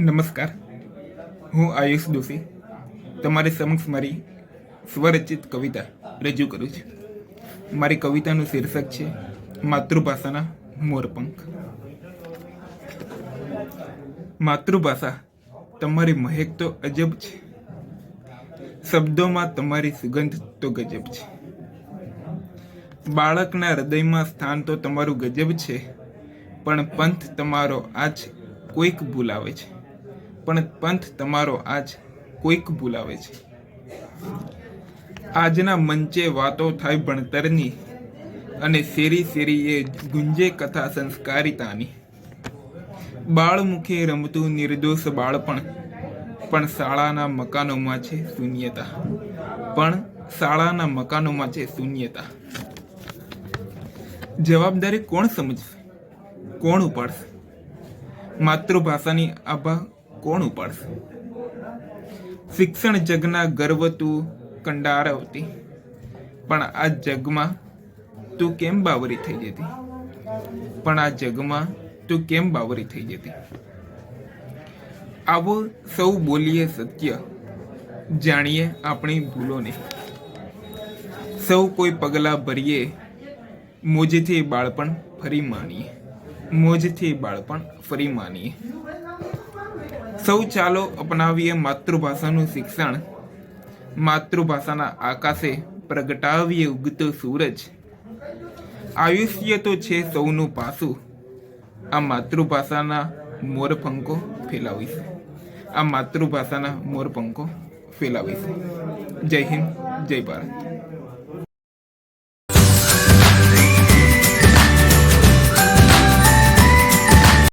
નમસ્કાર. હું આયુષ દોશી. તમારી સમક્ષ મારી સ્વરચિત કવિતા રજૂ કરું છું. મારી કવિતાનું શીર્ષક છે, માતૃભાષાના મોરપંખ. માતૃભાષા તમારી મહેક તો અજબ છે. શબ્દોમાં તમારી સુગંધ તો ગજબ છે. બાળકના હૃદયમાં સ્થાન તો તમારું ગજબ છે, પણ પંથ તમારો આજ કોઈક ભૂલાવે છે. પણ પંથ તમારો આજ કોઈક બોલાવે છે. આજના મંચે વાતો થાય ભણતરની અને શેરી શેરીએ ગુંજે કથા સંસ્કારિતાની. બાળમુખે રમતું નિર્દોષ બાળપણ, પણ શાળાના મકાનોમાં છે શૂન્યતા. પણ શાળાના મકાનોમાં છે શૂન્યતા. જવાબદારી કોણ સમજશે? કોણ ઉપાડશે? માતૃભાષાની આભા કોણ ઉપાડશે? શિક્ષણ જગના ગર્વ તું કંડારવતી. પણ આ જગમાં તું કેમ બાવરી થઈ જતી? પણ આ જગમાં તું કેમ બાવરી થઈ જતી? આવો સૌ બોલીએ સત્ય, જાણીએ આપણી ભૂલોને. સૌ કોઈ પગલાં ભરીએ, મોજથી બાળપણ ફરી માણીએ. મોજથી બાળપણ ફરી માનીએ સૌ ચાલો અપનાવીએ માતૃભાષાનું શિક્ષણ. માતૃભાષાના આકાશે પ્રગટાવીએ ઉગતો સૂરજ. આયુષ્ય તો છે સૌનું પાસું. આ માતૃભાષાના મોરપંખો ફેલાવીશ. આ માતૃભાષાના મોરપંખો ફેલાવીશ. જય હિન્દ, જય ભારત.